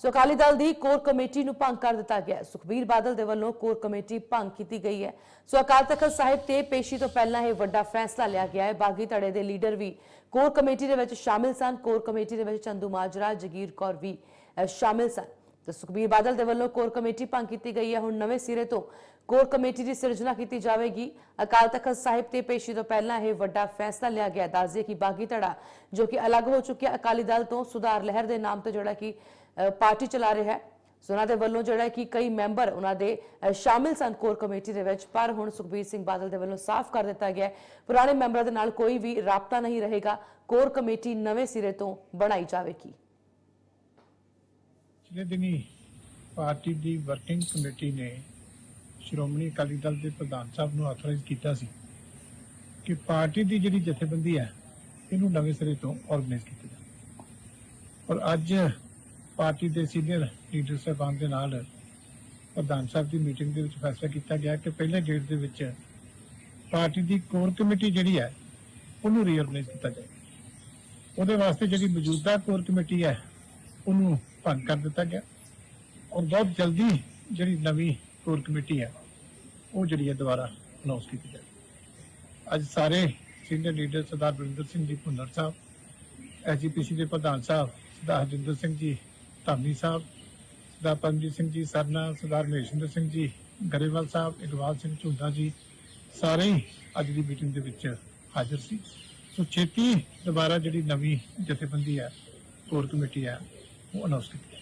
ਸੋ ਅਕਾਲੀ ਦਲ ਦੀ core committee ਨੂੰ ਭੰਗ ਕਰ ਦਿੱਤਾ ਗਿਆ ਸੁਖਬੀਰ ਬਾਦਲ ਦੇ ਵੱਲੋਂ ਕੋਰ ਕਮੇਟੀ ਭੰਗ ਕੀਤੀ ਗਈ ਹੈ। ਸੋ ਅਕਾਲ ਤਖਤ ਸਾਹਿਬ ਤੇ ਪੇਸ਼ੀ ਤੋਂ ਪਹਿਲਾਂ ਇਹ ਵੱਡਾ ਫੈਸਲਾ ਲਿਆ ਗਿਆ ਹੈ। ਬਾਗੀ ਧੜੇ ਦੇ ਲੀਡਰ ਵੀ ਕੋਰ ਕਮੇਟੀ ਦੇ ਵਿੱਚ ਸ਼ਾਮਿਲ ਸਨ। ਕੋਰ ਕਮੇਟੀ ਦੇ ਵਿੱਚ ਚੰਦੂ ਮਾਜਰਾ, ਜਗੀਰ ਕੌਰ ਵੀ ਸ਼ਾਮਿਲ ਸਨ। ਤੇ ਸੁਖਬੀਰ ਬਾਦਲ ਦੇ ਵੱਲੋਂ ਕੋਰ ਕਮੇਟੀ ਭੰਗ ਕੀਤੀ ਗਈ ਹੈ। ਹੁਣ ਨਵੇਂ ਸਿਰੇ ਤੋਂ ਕੋਰ ਕਮੇਟੀ ਦੀ ਸਿਰਜਣਾ ਕੀਤੀ ਜਾਵੇਗੀ। ਅਕਾਲ ਤਖਤ ਸਾਹਿਬ ਤੇ ਪੇਸ਼ੀ ਤੋਂ ਪਹਿਲਾਂ ਇਹ ਵੱਡਾ ਫੈਸਲਾ ਲਿਆ ਗਿਆ ਦੱਸਦੇ ਕਿ ਬਾਗੀ ਧੜਾ, ਜੋ ਕਿ ਅਲੱਗ ਹੋ ਚੁੱਕਿਆ, ਅਕਾਲੀ ਦਲ ਤੋਂ ਸੁਧਾਰ ਲਹਿਰ ਦੇ ਨਾਮ ਤੇ ਜਿਹੜਾ ਕਿ ਪਾਰਟੀ ਚਲਾ ਰਿਹਾ ਹੈ। ਸੋ ਉਹਨਾਂ ਦੇ ਵੱਲੋਂ ਜਿਹੜਾ ਕਿ ਕਈ ਮੈਂਬਰ ਉਹਨਾਂ ਦੇ ਸ਼ਾਮਿਲ ਸਨ ਕੋਰ ਕਮੇਟੀ ਦੇ ਵਿੱਚ, ਪਰ ਹੁਣ ਸੁਖਬੀਰ ਸਿੰਘ ਬਾਦਲ ਦੇ ਵੱਲੋਂ ਸਾਫ਼ ਕਰ ਦਿੱਤਾ ਗਿਆ ਪੁਰਾਣੇ ਮੈਂਬਰਾਂ ਦੇ ਨਾਲ ਕੋਈ ਵੀ ਰਾਬਤਾ ਨਹੀਂ ਰਹੇਗਾ। ਕੋਰ ਕਮੇਟੀ ਨਵੇਂ ਸਿਰੇ ਤੋਂ ਬਣਾਈ ਜਾਵੇਗੀ। ਪਿਛਲੇ ਦਿਨੀ ਪਾਰਟੀ ਦੀ ਵਰਕਿੰਗ ਕਮੇਟੀ ਨੇ ਸ਼੍ਰੋਮਣੀ ਅਕਾਲੀ ਦਲ ਦੇ ਪ੍ਰਧਾਨ ਸਾਹਿਬ ਨੂੰ ਆਥੋਰਾਈਜ਼ ਕੀਤਾ ਸੀ ਕਿ ਪਾਰਟੀ ਦੀ ਜਿਹੜੀ ਜਥੇਬੰਦੀ ਹੈ, ਇਹਨੂੰ ਨਵੇਂ ਸਿਰੇ ਤੋਂ ਆਰਗੇਨਾਈਜ਼ ਕੀਤਾ ਜਾਵੇ। ਔਰ ਅੱਜ ਪਾਰਟੀ ਦੇ ਸੀਨੀਅਰ ਲੀਡਰ ਸਾਹਿਬਾਨ ਦੇ ਨਾਲ ਪ੍ਰਧਾਨ ਸਾਹਿਬ ਦੀ ਮੀਟਿੰਗ ਦੇ ਵਿੱਚ ਫੈਸਲਾ ਕੀਤਾ ਗਿਆ ਕਿ ਪਹਿਲੇ ਗੇੜ ਦੇ ਵਿੱਚ ਪਾਰਟੀ ਦੀ ਕੋਰ ਕਮੇਟੀ ਜਿਹੜੀ ਹੈ, ਉਹਨੂੰ ਰੀਆਰਗੇਨਾਈਜ਼ ਕੀਤਾ ਜਾਏ। ਉਹਦੇ ਵਾਸਤੇ ਜਿਹੜੀ ਮੌਜੂਦਾ ਕੋਰ ਕਮੇਟੀ ਹੈ, ਉਹਨੂੰ ਭੰਗ ਕਰ ਦਿੱਤਾ ਗਿਆ। ਔਰ ਬਹੁਤ ਜਲਦੀ ਜਿਹੜੀ ਨਵੀਂ ਕੋਰ ਕਮੇਟੀ ਹੈ, ਉਹ ਜਿਹੜੀ ਹੈ ਦੁਬਾਰਾ ਅਨਾਉਂਸ ਕੀਤੀ ਜਾਏ। ਅੱਜ ਸਾਰੇ ਸੀਨੀਅਰ ਲੀਡਰ ਸਰਦਾਰ ਬਰਿੰਦਰ ਸਿੰਘ ਜੀ ਭੁੰਨਰ ਸਾਹਿਬ ਐਜੀਪੀਸੀ ਦੇ ਪ੍ਰਧਾਨ ਸਾਹਿਬ, ਸਰਦਾਰ ਹਰਜਿੰਦਰ ਸਿੰਘ ਜੀ ਧਾਮੀ ਸਾਹਿਬ ਸਰਦਾਰ ਪਰਮਜੀਤ ਸਿੰਘ ਜੀ ਸਰਨਾ ਸਰਦਾਰ ਮਹੇਸ਼ਿੰਦਰ ਸਿੰਘ ਜੀ, ਗਰੇਵਾਲ ਸਾਹਿਬ ਇਕਬਾਲ ਸਿੰਘ ਝੁੰਦਾ ਜੀ, ਸਾਰੇ ਅੱਜ ਦੀ ਮੀਟਿੰਗ ਦੇ ਵਿੱਚ ਹਾਜ਼ਰ ਸੀ। ਸੋ ਛੇਤੀ ਦੁਬਾਰਾ ਜਿਹੜੀ ਨਵੀਂ ਜਥੇਬੰਦੀ ਹੈ, ਕੋਰ ਕਮੇਟੀ ਹੈ, ਉਹ ਅਨਾਉਂਸ ਕੀਤੀ